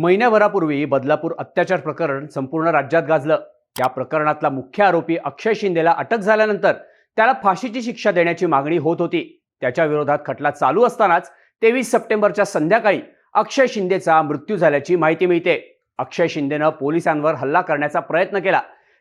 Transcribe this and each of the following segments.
महिन्याभरापूर्वी बदलापूर अत्याचार प्रकरण संपूर्ण राज्यात गाजलं. या प्रकरणातला मुख्य आरोपी अक्षय शिंदेला अटक झाल्यानंतर त्याला फाशीची शिक्षा देण्याची मागणी होत होती. त्याच्या विरोधात खटला चालू असतानाच तेवीस सप्टेंबरच्या संध्याकाळी अक्षय शिंदेचा मृत्यू झाल्याची माहिती मिळते. अक्षय शिंदेनं पोलिसांवर हल्ला करण्याचा प्रयत्न केला.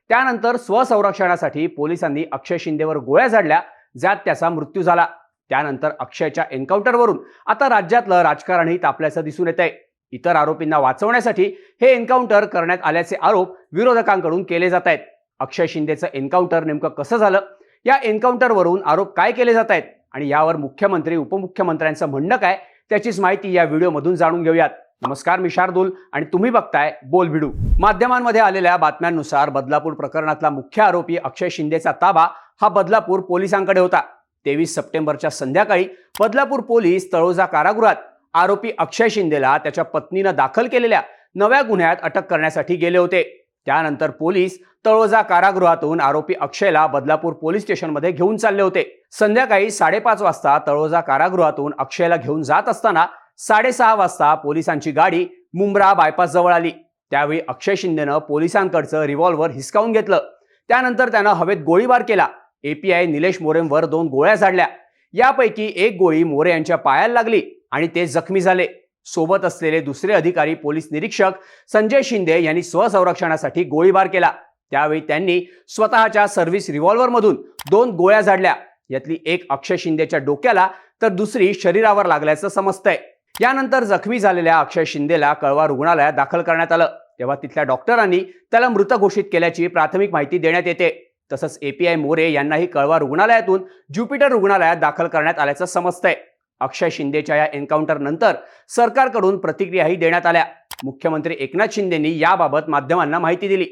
त्यानंतर स्वसंरक्षणासाठी पोलिसांनी अक्षय शिंदेवर गोळ्या झाडल्या ज्यात त्याचा मृत्यू झाला. त्यानंतर अक्षयच्या एन्काउंटरवरून आता राज्यातलं राजकारणही तापल्याचं दिसून येत आहे इतर आरोपींना वाचवण्यासाठी हे एन्काउंटर करण्यात आल्याचे आरोप विरोधकांकडून केले जात आहेत. अक्षय शिंदेचं एन्काउंटर नेमकं कसं झालं? या एन्काउंटरवरून आरोप काय केले जात आहेत? आणि यावर मुख्यमंत्री उपमुख्यमंत्र्यांचं म्हणणं काय? त्याचीच माहिती या व्हिडिओमधून जाणून घेऊयात. नमस्कार मी शार्दूल आणि तुम्ही बघताय बोल भिडू. माध्यमांमध्ये आलेल्या बातम्यांनुसार बदलापूर प्रकरणातला मुख्य आरोपी अक्षय शिंदेचा ताबा हा बदलापूर पोलिसांकडे होता. तेवीस सप्टेंबरच्या संध्याकाळी बदलापूर पोलीस तळोजा कारागृहात आरोपी अक्षय शिंदेला त्याच्या पत्नीनं दाखल केलेल्या नव्या गुन्ह्यात अटक करण्यासाठी गेले होते. त्यानंतर पोलीस तळोजा कारागृहातून आरोपी अक्षयला बदलापूर पोलीस स्टेशनमध्ये घेऊन चालले होते. संध्याकाळी साडेपाच वाजता तळोजा कारागृहातून अक्षयला घेऊन जात असताना साडेसहा वाजता पोलिसांची गाडी मुंब्रा बायपास जवळ आली. त्यावेळी अक्षय शिंदेनं पोलिसांकडचं रिव्हॉल्व्हर हिसकावून घेतलं. त्यानंतर त्यानं हवेत गोळीबार केला. एपीआय निलेश मोरेंवर दोन गोळ्या झाडल्या. यापैकी एक गोळी मोरे यांच्या पायाला लागली. आणि ते जखमी झाले. सोबत असलेले दुसरे अधिकारी पोलीस निरीक्षक संजय शिंदे यांनी स्वसंरक्षणासाठी गोळीबार केला. त्यावेळी त्यांनी स्वतःच्या सर्व्हिस रिव्हॉल्व्हरमधून दोन गोळ्या झाडल्या. यातली एक अक्षय शिंदेच्या डोक्याला तर दुसरी शरीरावर लागल्याचं समजतंय. यानंतर जखमी झालेल्या अक्षय शिंदेला कळवा रुग्णालयात दाखल करण्यात आलं. तेव्हा तिथल्या डॉक्टरांनी त्याला मृत घोषित केल्याची प्राथमिक माहिती देण्यात येते. तसंच एपीआय मोरे यांनाही कळवा रुग्णालयातून ज्युपिटर रुग्णालयात दाखल करण्यात आल्याचं समजतंय. अक्षय शिंदेच्या या एन्काउंटर नंतर सरकारकडून प्रतिक्रियाही देण्यात आल्या. मुख्यमंत्री एकनाथ शिंदेंनी याबाबत माध्यमांना माहिती दिली.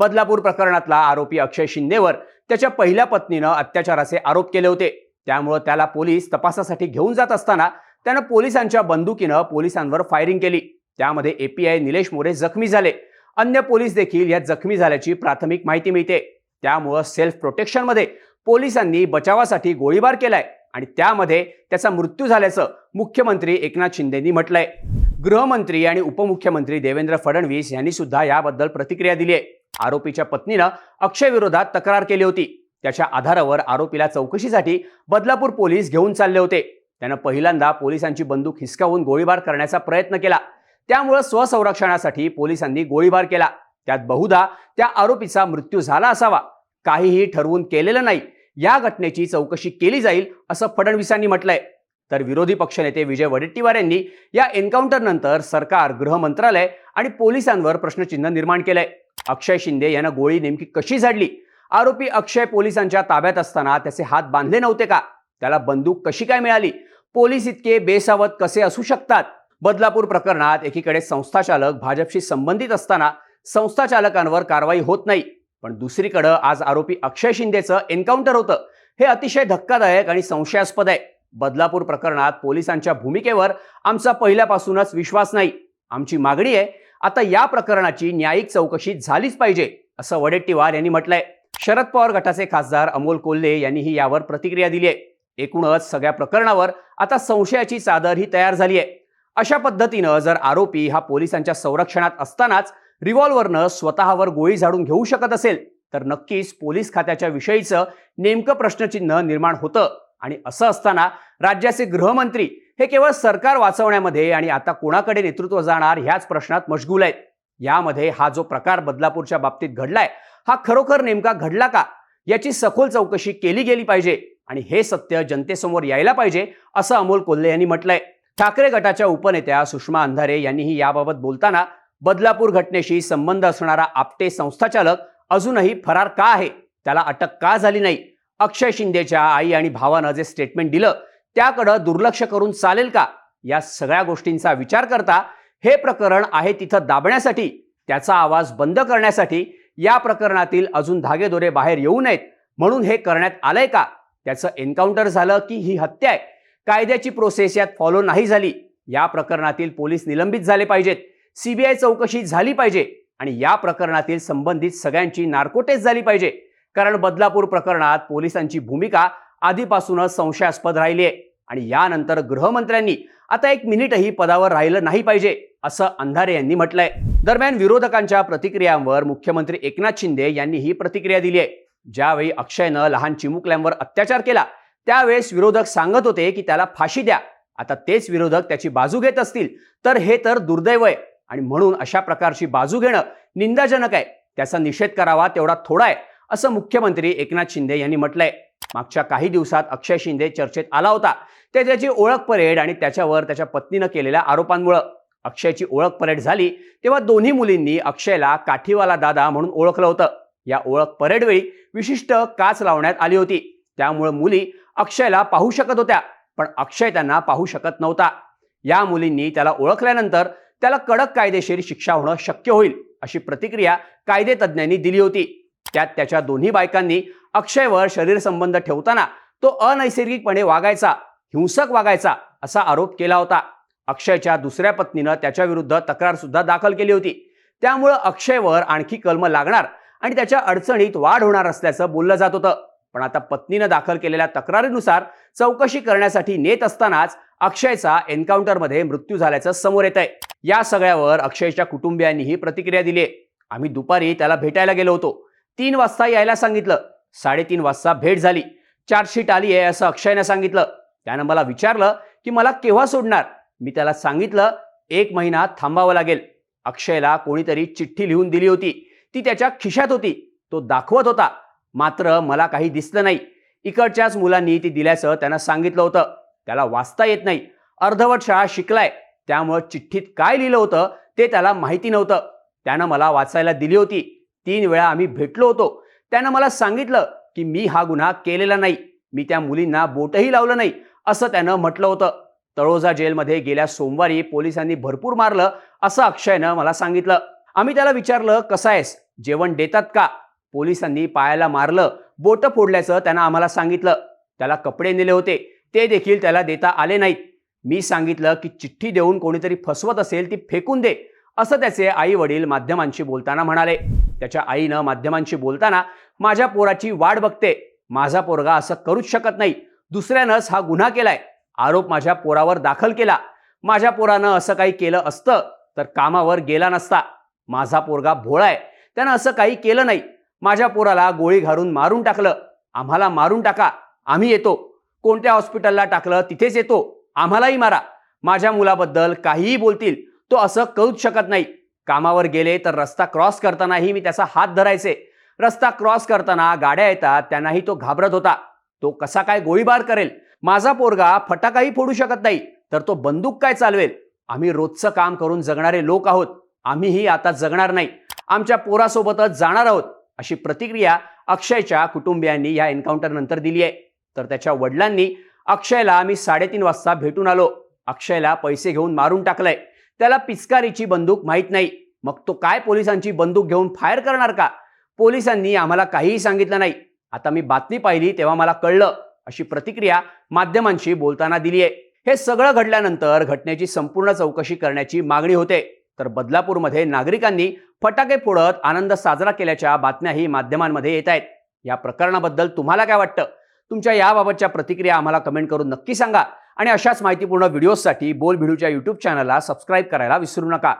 बदलापूर प्रकरणातला आरोपी अक्षय शिंदेवर त्याच्या पहिल्या पत्नीनं अत्याचाराचे आरोप केले होते. त्यामुळं त्याला पोलीस तपासासाठी घेऊन जात असताना त्यानं पोलिसांच्या बंदुकीनं पोलिसांवर फायरिंग केली. त्यामध्ये एपीआय निलेश मोरे जखमी झाले. अन्य पोलीस देखील यात जखमी झाल्याची प्राथमिक माहिती मिळते. त्यामुळं सेल्फ प्रोटेक्शनमध्ये पोलिसांनी बचावासाठी गोळीबार केलाय आणि त्यामध्ये त्याचा मृत्यू झाल्याचं मुख्यमंत्री एकनाथ शिंदेंनी म्हटलंय. गृहमंत्री आणि उपमुख्यमंत्री देवेंद्र फडणवीस यांनी सुद्धा याबद्दल प्रतिक्रिया दिली आहे. आरोपीच्या पत्नीनं अक्षय विरोधात तक्रार केली होती. त्याच्या आधारावर आरोपीला चौकशीसाठी बदलापूर पोलीस घेऊन चालले होते. त्यानं पहिल्यांदा पोलिसांची बंदूक हिसकावून गोळीबार करण्याचा प्रयत्न केला. त्यामुळं स्वसंरक्षणासाठी पोलिसांनी गोळीबार केला. त्यात बहुधा त्या आरोपीचा मृत्यू झाला असावा. काहीही ठरवून केलेलं नाही. या घटनेची चौकशी केली जाईल असं फडणवीसांनी म्हटलंय. तर विरोधी पक्षनेते विजय वडेट्टीवार यांनी या एन्काउंटरनंतर सरकार गृह मंत्रालय आणि पोलिसांवर प्रश्नचिन्ह निर्माण केलंय. अक्षय शिंदे यानं गोळी नेमकी कशी झाडली? आरोपी अक्षय पोलिसांच्या ताब्यात असताना त्याचे हात बांधले नव्हते का? त्याला बंदूक कशी काय मिळाली? पोलीस इतके बेसावत कसे असू शकतात? बदलापूर प्रकरणात एकीकडे संस्थाचालक भाजपशी संबंधित असताना संस्थाचालकांवर कारवाई होत नाही. पण दुसरीकडं आज आरोपी अक्षय शिंदेचं एन्काउंटर होतं. हे अतिशय धक्कादायक आणि संशयास्पद आहे. बदलापूर प्रकरणात पोलिसांच्या भूमिकेवर आमचा पहिल्यापासूनच विश्वास नाही. आमची मागणी आहे आता या प्रकरणाची न्यायिक चौकशी झालीच पाहिजे असं वडेट्टीवार यांनी म्हटलंय. शरद पवार गटाचे खासदार अमोल कोल्हे यांनीही यावर प्रतिक्रिया दिली आहे. एकूणच सगळ्या प्रकरणावर आता संशयाची चादर ही तयार झाली आहे. अशा पद्धतीनं जर आरोपी हा पोलिसांच्या संरक्षणात असतानाच रिव्हॉल्व्हरनं स्वतःवर गोळी झाडून घेऊ शकत असेल तर नक्कीच पोलीस खात्याच्या विषयीचं नेमकं प्रश्नचिन्ह निर्माण होतं. आणि असं असताना राज्याचे गृहमंत्री हे केवळ सरकार वाचवण्यामध्ये आणि आता कोणाकडे नेतृत्व जाणार ह्याच प्रश्नात मशगूल आहेत. यामध्ये हा जो प्रकार बदलापूरच्या बाबतीत घडलाय हा खरोखर नेमका घडला का? याची सखोल चौकशी केली गेली पाहिजे आणि हे सत्य जनतेसमोर यायला पाहिजे असं अमोल कोल्हे यांनी म्हटलंय. ठाकरे गटाच्या उपनेत्या सुषमा अंधारे यांनीही याबाबत बोलताना बदलापूर घटनेशी संबंध असणारा आपटे संस्थाचालक अजूनही फरार का आहे? त्याला अटक का झाली नाही? अक्षय शिंदेच्या आई आणि भावानं जे स्टेटमेंट दिलं त्याकडं दुर्लक्ष करून चालेल का? या सगळ्या गोष्टींचा विचार करता हे प्रकरण आहे तिथं दाबण्यासाठी त्याचा आवाज बंद करण्यासाठी या प्रकरणातील अजून धागेदोरे बाहेर येऊ नयेत. म्हणून हे करण्यात आलंय का? त्याचं एन्काउंटर झालं की ही हत्या आहे? कायद्याची प्रोसेस यात फॉलो नाही झाली. या प्रकरणातील पोलीस निलंबित झाले पाहिजेत. सीबीआय चौकशी झाली पाहिजे आणि या प्रकरणातील संबंधित सगळ्यांची नार्कोटेस झाली पाहिजे. कारण बदलापूर प्रकरणात पोलिसांची भूमिका आधीपासूनच संशयास्पद राहिली आहे. आणि यानंतर गृहमंत्र्यांनी आता एक मिनिटही पदावर राहिलं नाही पाहिजे असं अंधारे यांनी म्हटलंय. दरम्यान विरोधकांच्या प्रतिक्रियांवर मुख्यमंत्री एकनाथ शिंदे यांनी ही प्रतिक्रिया दिली आहे. ज्यावेळी अक्षयनं लहान चिमुकल्यांवर अत्याचार केला त्यावेळेस विरोधक सांगत होते की त्याला फाशी द्या. आता तेच विरोधक त्याची बाजू घेत असतील तर हे तर दुर्दैव आहे. आणि म्हणून अशा प्रकारची बाजू घेणं निंदाजनक आहे. त्याचा निषेध करावा तेवढा थोडा आहे असं मुख्यमंत्री एकनाथ शिंदे यांनी म्हटलंय. मागच्या काही दिवसात अक्षय शिंदे चर्चेत आला होता. ते त्याची ओळख परेड आणि त्याच्यावर त्याच्या पत्नीनं केलेल्या आरोपांमुळं अक्षयची ओळख परेड झाली तेव्हा दोन्ही मुलींनी अक्षयला काठीवाला दादा म्हणून ओळखलं होतं. या ओळख परेडवेळी विशिष्ट काच लावण्यात आली होती. त्यामुळे मुली अक्षयला पाहू शकत होत्या पण अक्षय त्यांना पाहू शकत नव्हता. या मुलींनी त्याला ओळखल्यानंतर त्याला कडक कायदेशीर शिक्षा होणं शक्य होईल अशी प्रतिक्रिया कायदे तज्ज्ञांनी दिली होती. त्यात त्याच्या दोन्ही बायकांनी अक्षयवर शरीर संबंध ठेवताना तो अनैसर्गिकपणे वागायचा हिंसक वागायचा असा आरोप केला होता. अक्षयच्या दुसऱ्या पत्नीनं त्याच्या विरुद्ध तक्रार सुद्धा दाखल केली होती. त्यामुळं अक्षयवर आणखी कलम लागणार आणि त्याच्या अडचणीत वाढ होणार असल्याचं बोललं जात होतं. पण आता पत्नीनं दाखल केलेल्या तक्रारीनुसार चौकशी करण्यासाठी नेत असतानाच अक्षयचा एन्काउंटरमध्ये मृत्यू झाल्याचं समोर येत आहे या सगळ्यावर अक्षयच्या कुटुंबियांनीही प्रतिक्रिया दिली. आहे आम्ही दुपारी त्याला भेटायला गेलो होतो. तीन वाजता यायला सांगितलं. साडेतीन वाजता भेट झाली. चार्जशीट आली आहे असं अक्षयनं सांगितलं. त्यानं मला विचारलं की मला केव्हा सोडणार? मी त्याला सांगितलं एक महिना थांबावं लागेल. अक्षयला कोणीतरी चिठ्ठी लिहून दिली होती. ती त्याच्या खिशात होती. तो दाखवत होता. मात्र मला काही दिसलं नाही. इकडच्याच मुलांनी ती दिल्याचं त्यानं सांगितलं होतं. त्याला वाचता येत नाही. अर्धवट शाळा शिकलाय. त्यामुळं चिठ्ठीत काय लिहिलं होतं ते त्याला माहिती नव्हतं. त्यानं मला वाचायला दिली होती. तीन वेळा आम्ही भेटलो होतो. त्यानं मला सांगितलं की मी हा गुन्हा केलेला नाही. मी त्या मुलींना बोटही लावलं नाही असं त्यानं म्हटलं होतं. तळोजा जेलमध्ये गेल्या सोमवारी पोलिसांनी भरपूर मारलं असं अक्षयनं मला सांगितलं. आम्ही त्याला विचारलं कसं आहेस? जेवण देतात का? पोलिसांनी पायाला मारलं बोटं फोडल्याचं त्यानं आम्हाला सांगितलं. त्याला कपडे नेले होते. ते देखील त्याला देता आले नाहीत. मी सांगितलं की चिठ्ठी देऊन कोणीतरी फसवत असेल ती फेकून दे असं त्याचे आई वडील माध्यमांशी बोलताना म्हणाले. त्याच्या आईनं माध्यमांशी बोलताना माझ्या पोराची वाट बघते माझा पोरगा असं करूच शकत नाही. दुसऱ्यानंच हा गुन्हा केलाय. आरोप माझ्या पोरावर दाखल केला. माझ्या पोरानं असं काही केलं असतं तर कामावर गेला नसता. माझा पोरगा भोळाय. त्यानं असं काही केलं नाही. माझ्या पोराला गोळी घालून मारून टाकलं. आम्हाला मारून टाका. आम्ही येतो. कोणत्या हॉस्पिटलला टाकलं तिथेच येतो. आम्हालाही मारा. माझ्या मुलाबद्दल काहीही बोलतील तो असं करूच शकत नाही. कामावर गेले तर रस्ता क्रॉस करतानाही मी त्याचा हात धरायचे. रस्ता क्रॉस करताना गाड्या येतात त्यांनाही तो घाबरत होता. तो कसा काय गोळीबार करेल? माझा पोरगा फटाकाही फोडू शकत नाही तर तो बंदूक काय चालवेल? आम्ही रोजचं काम करून जगणारे लोक आहोत. आम्हीही आता जगणार नाही. आमच्या पोरासोबतच जाणार आहोत अशी प्रतिक्रिया अक्षयच्या कुटुंबियांनी या एन्काउंटरनंतर दिली आहे. तर त्याच्या वडिलांनी अक्षयला आम्ही साडेतीन वाजता भेटून आलो. अक्षयला पैसे घेऊन मारून टाकलंय. त्याला पिचकारीची बंदूक माहीत नाही. मग तो काय पोलिसांची बंदूक घेऊन फायर करणार का? पोलिसांनी आम्हाला काहीही सांगितलं नाही. आता मी बातमी पाहिली तेव्हा मला कळलं अशी प्रतिक्रिया माध्यमांशी बोलताना दिली आहे हे सगळं घडल्यानंतर घटनेची संपूर्ण चौकशी करण्याची मागणी होते. तर बदलापूरमध्ये नागरिकांनी फटाके फोडत आनंद साजरा केल्याच्या बातम्याही माध्यमांमध्ये येत आहेत. या प्रकरणाबद्दल तुम्हाला काय वाटतं? तुमच्या याबाबतच्या प्रतिक्रिया आम्हाला कमेंट करून नक्की सांगा. आणि अशाच माहितीपूर्ण व्हिडिओजसाठी बोल भिडूच्या यूट्यूब चॅनलला सबस्क्राईब करायला विसरू नका.